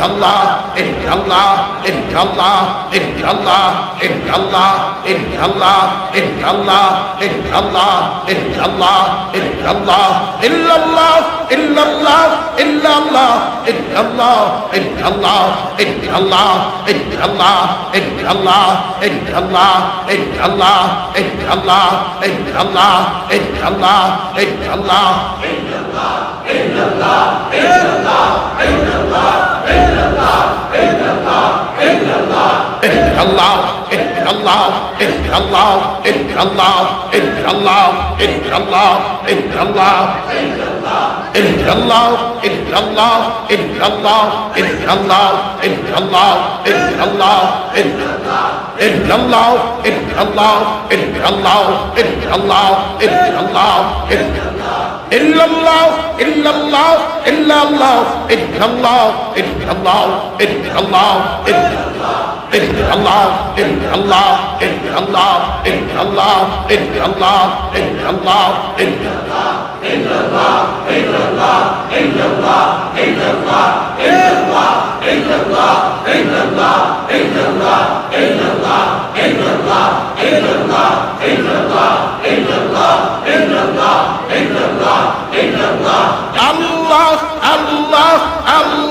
Allah, Allah, Allah, Allah, Allah, Allah, Allah, Allah, Allah, Allah, Allah, Allah, Allah, Allah, Allah, Allah, Allah, Allah, Allah, illallah, illallah, illallah, illallah, illallah, illallah, illallah, illallah, illallah, illallah, illallah, illallah, illallah, illallah. الله الله الله الله الله الله الله إلا الله إلا الله إلا الله إلا الله إلا الله إلا الله إلا الله إلا الله إلا الله إلا الله إلا الله إلا الله إلا الله إلا الله إلا الله আল্লাহ এর আল্লাহ এর আল্লাহ এর আল্লাহ এর আল্লাহ এর আল্লাহ এর আল্লাহ এর আল্লাহ এর আল্লাহ এর আল্লাহ এর আল্লাহ